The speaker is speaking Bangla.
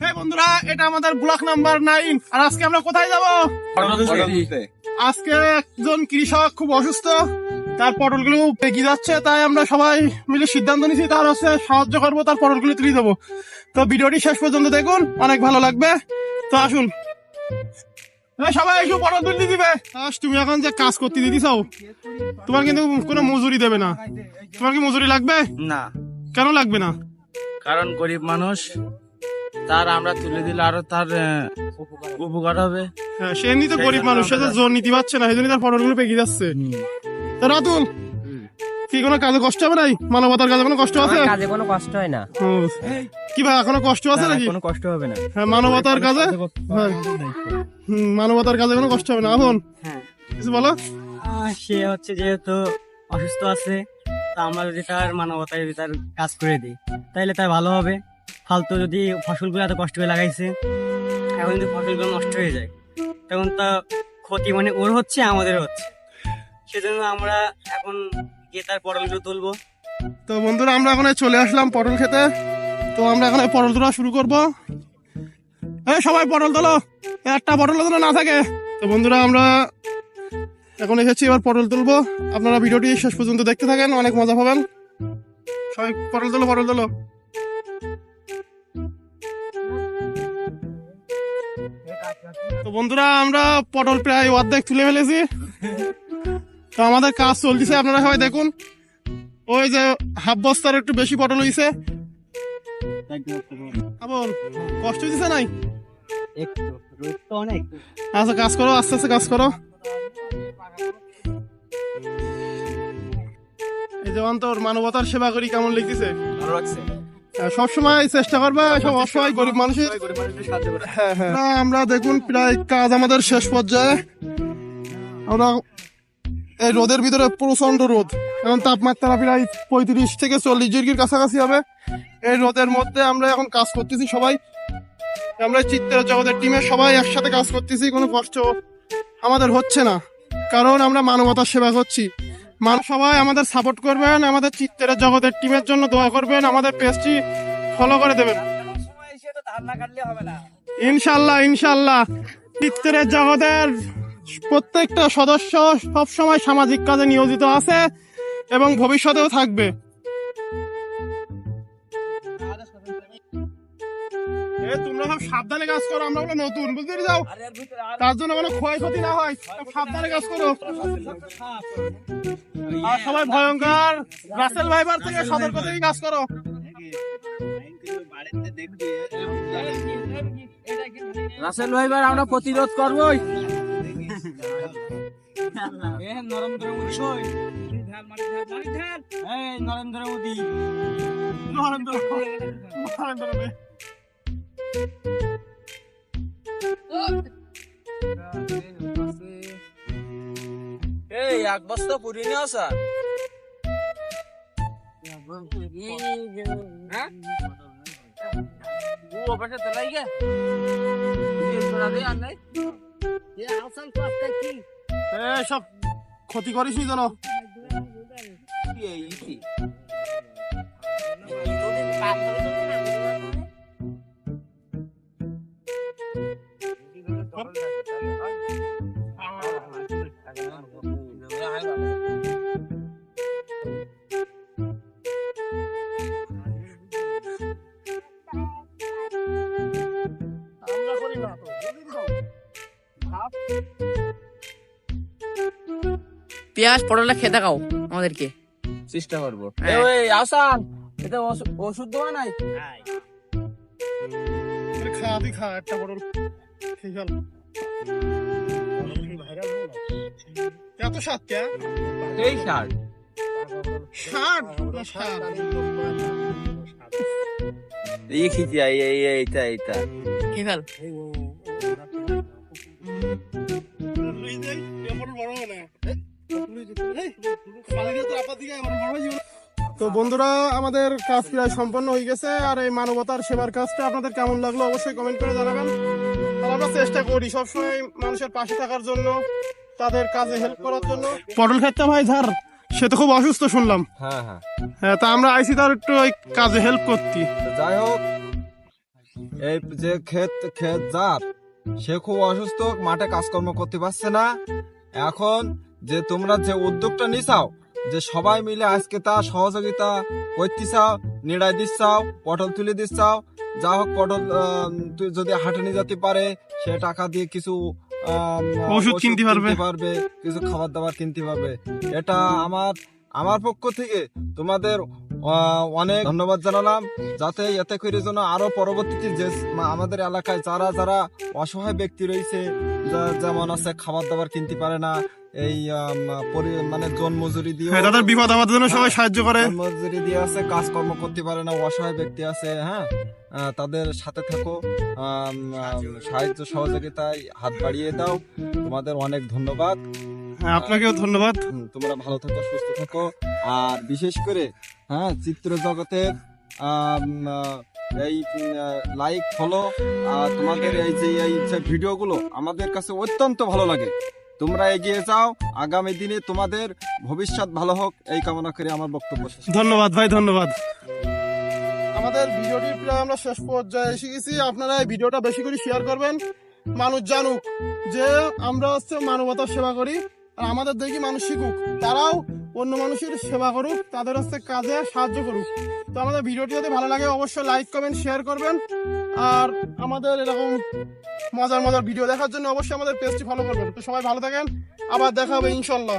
হ্যাঁ বন্ধুরা এটা আমাদের ব্লক নাম্বার নাইন আর আজকে আমরা কোথায় যাব? আজকে একজন কৃষক খুব অসুস্থ তার পটলগুলো পেকে যাচ্ছে তাই আমরা সবাই মিলে সিদ্ধান্ত নিয়েছি তার হচ্ছে সাহায্য করব তার পটলগুলো তুলে দেবো। তো ভিডিওটি শেষ পর্যন্ত দেখুন অনেক ভালো লাগবে। তো আসুন। সবাই একটু পটল তুলে দিবে। তুমি এখন যে কাজ করতে দিতে চাও। তোমার কিন্তু কোনো মজুরি দেবে না। তোমার কি মজুরি লাগবে? না। কেন লাগবে না? কারণ গরিব মানুষ তার আমরা তুলে দিলে আরও তার উপকার হবে। হ্যাঁ সে এমনি তো গরিব মানুষ সে তো জোর নিতে পারছে না সেই জন্য তার পটলগুলো পেকে যাচ্ছে। তো রাতুল কি কোনো কাজে কষ্ট হবে নাই? মানবতার কাজে কোনো কষ্ট আছে? কাজে কোনো কষ্ট হয় না। কি ভাই এখনও কষ্ট আছে নাকি? কোনো কষ্ট হবে না। হ্যাঁ মানবতার কাজে? হ্যাঁ। মানবতার কাজে কোনো কষ্ট হবে না। এখন হ্যাঁ। কিছু বলো? সে হচ্ছে যেহেতু অসুস্থ আছে তা আমরা যদি তার মানবতায় তার কাজ করে দিই তাইলে তাই ভালো হবে। ফালতু যদি ফসলগুলো এত কষ্ট করে লাগাইছে, এখন যদি ফসলগুলো নষ্ট হয়ে যায়, তখন তা ক্ষতি মানে ওর হচ্ছে আমাদের হচ্ছে। সেজন্য আমরা এখন গিয়ে তার পটলগুলো তুলবো। তো বন্ধুরা, আমরা এখন চলে আসলাম পটল খেতে। তো আমরা এখন পটল তোলা শুরু করব। হ্যাঁ সবাই পটল তোলো। একটা পটল তোলা না থাকে। তো বন্ধুরা, আমরা এখন এসেছি, এবার পটল তুলবো। আপনারা ভিডিওটি শেষ পর্যন্ত দেখতে থাকেন, অনেক মজা পাবেন। সবাই পটল তোলো পটল তোলো। বন্ধুরা, আমরা পটল প্রায় অর্ধেক তুলে ফেলেছি। তো আমাদের কাজ চলতেছে, আপনারা সবাই দেখুন। ওই যে হাফ বস্তার একটু বেশি পটল হইছে। কষ্ট দিছে নাই? আচ্ছা কাজ করো, আস্তে আস্তে কাজ করো। এই যেমন তোর মানবতার সেবা করি, কেমন লিখতেছে সব সময় চেষ্টা করবে সব অসহায় গরিব মানুষের হ্যাঁ হ্যাঁ। না, আমরা দেখুন প্রায় কাজ আমাদের শেষ পর্যায়ে। আমরা এই রোদের ভিতরে প্রচণ্ড রোদ। এখন তাপমাত্রা প্রায় পঁয়ত্রিশ থেকে চল্লিশ ডিগ্রির কাছাকাছি হবে। এই রোদের মধ্যে আমরা এখন কাজ করতেছি সবাই। আমরা চিত্রের জগতের টিমের সবাই একসাথে কাজ করতেছি কোনো কষ্ট আমাদের হচ্ছে না। কারণ আমরা মানবতার সেবা করছি। মানুষ সবাই আমাদের সাপোর্ট করবেন, আমাদের চিত্রের জগতের টিমের জন্য দোয়া করবেন, আমাদের পেজটি ফলো করে দেবেন। ইনশাল্লাহ ইনশাল্লাহ। চিত্রের জগতের প্রত্যেকটা সদস্য সব সময় সামাজিক কাজে নিয়োজিত আছে এবং ভবিষ্যতেও থাকবে। তোমরা সব সাবধানে কাজ করো, আমরা নতুন, বুঝতে যাও তার জন্য কোনো ক্ষয়ক্ষতি না হয়, সব সাবধানে কাজ করো। আর সবাই ভয়ঙ্কর। রাসেল ভাইবার থেকে সতর্ক থেকে কাজ করো। রাসেল ভাইবার আমরা প্রতিরোধ করবোই। নরেন্দ্র মোদী। নরেন্দ্র মোদী। নরেন্দ্র নরেন্দ্র মোদী। এই এক বস্তা পুরি নিও স্যার ও পাশে তেলাই গে। তোরা দে আর নাই এ, সব ক্ষতি করিস নি যেন এই পেঁয়াজ পটলটা খেয়ে দেখাও আমাদেরকে। চেষ্টা করব হ্যাঁ। আসান এটা ওষুধ দেওয়া নাই? খা তুই খা একটা পটল। খেয়ে ফেল। এত স্বাদ কে? এই সার খেয়ে তো বন্ধুরা আমাদের কাজ প্রায় সম্পন্ন হয়ে গেছে আর এই মানবতার সেবার কাজটা আপনাদের কেমন লাগল অবশ্যই কমেন্ট করে জানাবেন। আর আমরা চেষ্টা করি সবসময় মানুষের পাশে থাকার জন্য তাদের কাজে হেল্প করার জন্য। পটল খেতে ভাই ধার সে তো খুব অসুস্থ শুনলাম। হ্যাঁ হ্যাঁ। হ্যাঁ তা আমরা আইসি তার একটু ওই কাজে হেল্প করতে। যাই হোক এই যে ক্ষেত ক্ষেত যার সে খুব অসুস্থ মাঠে কাজকর্ম করতে পারছে না। এখন যে তোমরা যে উদ্যোগটা নিছাও যে সবাই মিলে আজকে তা সহযোগিতা করতে চাও নিড়াই দিচ্ছাও পটল তুলে দিচ্ছাও যা হোক পটল যদি হাটে নিয়ে যেতে পারে সে টাকা দিয়ে কিছু ওষুধ কিনতে পারবে। পারবে কিছু খাবার দাবার কিনতে পারবে এটা আমার আমার পক্ষ থেকে তোমাদের অনেক ধন্যবাদ জানালাম যাতে এতে করে যেন আরও পরবর্তীতে যে আমাদের এলাকায় যারা যারা অসহায় ব্যক্তি রয়েছে যেমন আছে খাবার দাবার কিনতে পারে না এই মানে জন মজুরি দিয়ে হ্যাঁ তাদের বিপদ আমাদের জন্য সবাই সাহায্য করে। মজুরি দিয়ে আছে কাজকর্ম করতে পারে না অসহায় ব্যক্তি আছে হ্যাঁ? তাদের সাথে থাকো সাহায্য সহযোগিতায় হাত বাড়িয়ে দাও। তোমাদের অনেক ধন্যবাদ। হ্যাঁ আপনাকেও ধন্যবাদ। তোমরা ভালো থাকো সুস্থ থাকো। আর বিশেষ করে হ্যাঁ চিত্র জগতের আহ, এই লাইক ফলো আর তোমাদের এই যে এই যে ভিডিওগুলো আমাদের কাছে অত্যন্ত ভালো লাগে। তোমরা এগিয়ে যাও আগামী দিনে তোমাদের ভবিষ্যৎ ভালো হোক এই কামনা করে আমার বক্তব্য ধন্যবাদ ভাই ধন্যবাদ। আমাদের ভিডিওটি প্রায় আমরা শেষ পর্যায়ে এসে গেছি। আপনারা এই ভিডিওটা বেশি করে শেয়ার করবেন। মানুষ জানুক যে আমরা হচ্ছে মানবতার সেবা করি আর আমাদের দেখি মানুষ শিখুক। তারাও অন্য মানুষের সেবা করুক, তাদের হচ্ছে কাজে সাহায্য করুক। তো আমাদের ভিডিওটি যদি ভালো লাগে, অবশ্যই লাইক কমেন্ট শেয়ার করবেন। আর আমাদের এরকম মজার মজার ভিডিও দেখার জন্য অবশ্যই আমাদের পেজটি ফলো করবেন। তো সবাই ভালো থাকেন, আবার দেখা হবে ইনশাল্লাহ।